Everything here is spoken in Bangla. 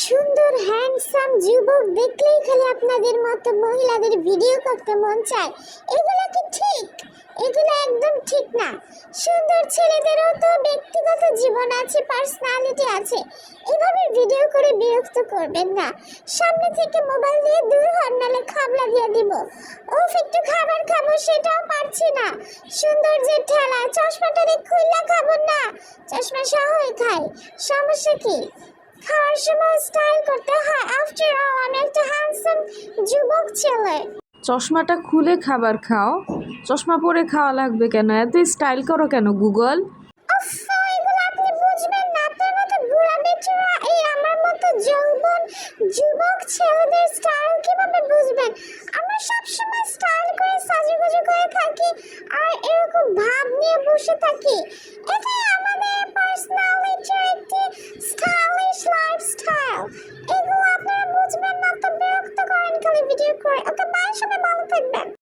সুন্দর হ্যান্ডসাম যুবক দেখলেই খালি আপনাদের মতো মহিলাদের ভিডিও করতে মন চায়। এগুলো কি ঠিক? এগুলো একদম ঠিক না। সুন্দর ছেলেদেরও তো ব্যক্তিগত জীবন আছে পার্সোনালিটি আছে। এভাবে ভিডিও করে বিরক্ত করবেন না। সামনে থেকে মোবাইল দিয়ে দূর হন, নালে খাবলা দিয়ে দিব। ওফ একটু খাবার খাব, সেটাও পারছি না। সুন্দর যে ঠেলা, চশমাটা রে খুললা খাব না। চশমা সহই খাই। সমস্যা কি? খাওয়ার সময় স্টাইল করতে হয়। আফটার অল আমি একটা হ্যান্ডসাম যুবক ছেলে। চশমাটা খুলে খাবার খাও। চশমা পরে খাওয়া লাগবে কেন? এত স্টাইল করো কেন গুগল বুঝবেন যুবক ছেলেদের স্টাইল কীভাবে বুঝবেন? আমরা সবসময় স্টাইল করে সাজুগুজু করে থাকি আর এরকম ভাব নিয়ে বসে থাকি। এটাই এগুলো আপনারা বুঝবেন না, তো বিরক্ত করেন খালি ভিডিও করে। ওকে বাই সবাই, ভালো থাকবেন।